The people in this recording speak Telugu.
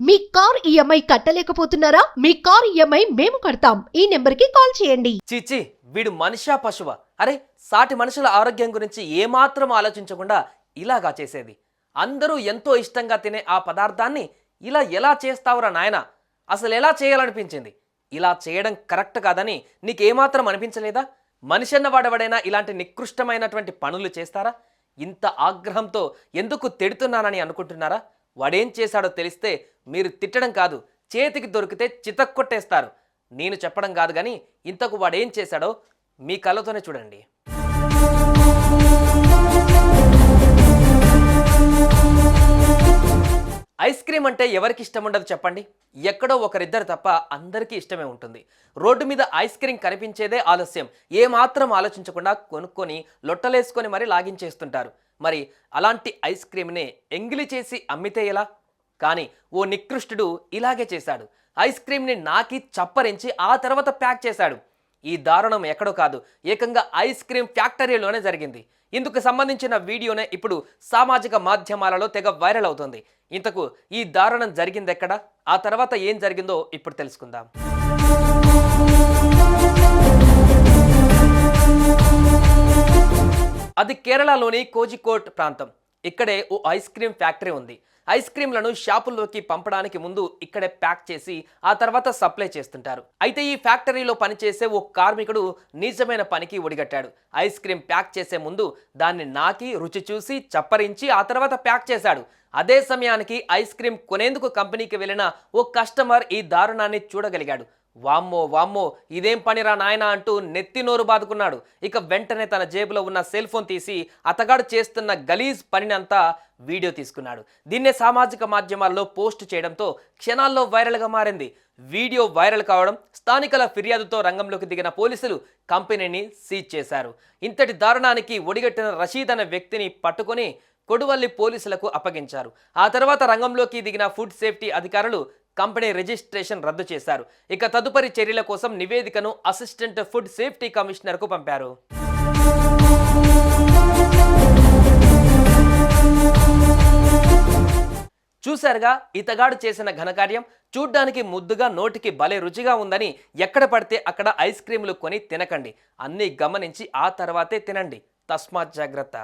మీ కార్ ఈఎంఐ కట్టలేకపోతున్నారా? మీ కార్ ఈఎంఐ మేము కడతాం. ఈ నెంబర్కి కాల్ చేయండి. చిచి వీడు మనిషా పశువా? అరే సాటి మనుషుల ఆరోగ్యం గురించి ఏమాత్రం ఆలోచించకుండా ఇలాగా చేసేది. అందరూ ఎంతో ఇష్టంగా తినే ఆ పదార్థాన్ని ఇలా ఎలా చేస్తావురా నాయనా? అసలు ఎలా చేయాలనిపించింది? ఇలా చేయడం కరెక్ట్ కాదని నీకేమాత్రం అనిపించలేదా? మనిషి అన్న వాడెవడైనా ఇలాంటి నికృష్టమైనటువంటి పనులు చేస్తారా? ఇంత ఆగ్రహంతో ఎందుకు తిడుతున్నానని అనుకుంటున్నారా? వాడేం చేశాడో తెలిస్తే మీరు తిట్టడం కాదు. చేతికి దొరికితే చితక్కొట్టేస్తారు నేను చెప్పడం కాదు కానీ ఇంతకు వాడేం చేశాడో మీ కళ్ళతోనే చూడండి. ఐస్ క్రీమ్ అంటే ఎవరికి ఇష్టం ఉండదు చెప్పండి? ఎక్కడో ఒకరిద్దరు తప్ప అందరికీ ఇష్టమే ఉంటుంది. రోడ్డు మీద ఐస్ క్రీమ్ కనిపించేదే ఆలస్యం. ఏమాత్రం ఆలోచించకుండా కొనుక్కొని లొట్టలేసుకొని మరీ లాగించేస్తుంటారు. మరి అలాంటి ఐస్ క్రీమ్ని ఎంగిలి చేసి అమ్మితే ఎలా? కానీ ఓ నికృష్టుడు ఇలాగే చేశాడు. ఐస్ క్రీమ్ని నాకి చప్పరించి ఆ తర్వాత ప్యాక్ చేశాడు. ఈ దారుణం ఎక్కడో కాదు. ఏకంగా ఐస్ క్రీమ్ ఫ్యాక్టరీలోనే జరిగింది. ఇందుకు సంబంధించిన వీడియోనే ఇప్పుడు సామాజిక మాధ్యమాలలో తెగ వైరల్ అవుతుంది. ఇంతకు ఈ దారుణం జరిగింది ఎక్కడ ఆ తర్వాత ఏం జరిగిందో ఇప్పుడు తెలుసుకుందాం. అది కేరళలోని కోజికోట్ ప్రాంతం. ఇక్కడే ఓ ఐస్ క్రీమ్ ఫ్యాక్టరీ ఉంది. ఐస్ క్రీంలను షాపుల్లోకి పంపడానికి ముందు ఇక్కడే ప్యాక్ చేసి ఆ తర్వాత సప్లై చేస్తుంటారు. అయితే ఈ ఫ్యాక్టరీలో పనిచేసే ఓ కార్మికుడు నిజమైన పనికి ఒడిగట్టాడు. ఐస్ క్రీమ్ ప్యాక్ చేసే ముందు దాన్ని నాకి రుచి చూసి చప్పరించి ఆ తర్వాత ప్యాక్ చేశాడు. అదే సమయానికి ఐస్ క్రీమ్ కొనేందుకు కంపెనీకి వెళ్ళిన ఓ కస్టమర్ ఈ దారుణాన్ని చూడగలిగాడు. వామ్మో వామ్మో ఇదేం పనిరా నాయనా అంటూ నెత్తి నోరు బాదుకున్నాడు. ఇక వెంటనే తన జేబులో ఉన్న సెల్ ఫోన్ తీసి అతగాడు చేస్తున్న గలీజ్ పనినంతా వీడియో తీసుకున్నాడు. దీన్నే సామాజిక మాధ్యమాల్లో పోస్ట్ చేయడంతో క్షణాల్లో వైరల్గా మారింది. వీడియో వైరల్ కావడం స్థానికుల ఫిర్యాదుతో రంగంలోకి దిగిన పోలీసులు కంపెనీని సీజ్ చేశారు. ఇంతటి దారుణానికి ఒడిగట్టిన రషీద్ అనే వ్యక్తిని పట్టుకొని కొడువల్లి పోలీసులకు అప్పగించారు. ఆ తర్వాత రంగంలోకి దిగిన ఫుడ్ సేఫ్టీ అధికారులు కంపెనీ రిజిస్ట్రేషన్ రద్దు చేశారు. ఇక తదుపరి చర్యల కోసం నివేదికను అసిస్టెంట్ ఫుడ్ సేఫ్టీ కమిషనర్కు పంపారు. చూశారుగా ఇతగాడు చేసిన ఘనకార్యం చూడ్డానికి ముద్దుగా నోటికి భలే రుచిగా ఉందని ఎక్కడ పడితే అక్కడ ఐస్ క్రీములు కొని తినకండి. అన్నీ గమనించి ఆ తర్వాతే తినండి. తస్మాత్ జాగ్రత్త.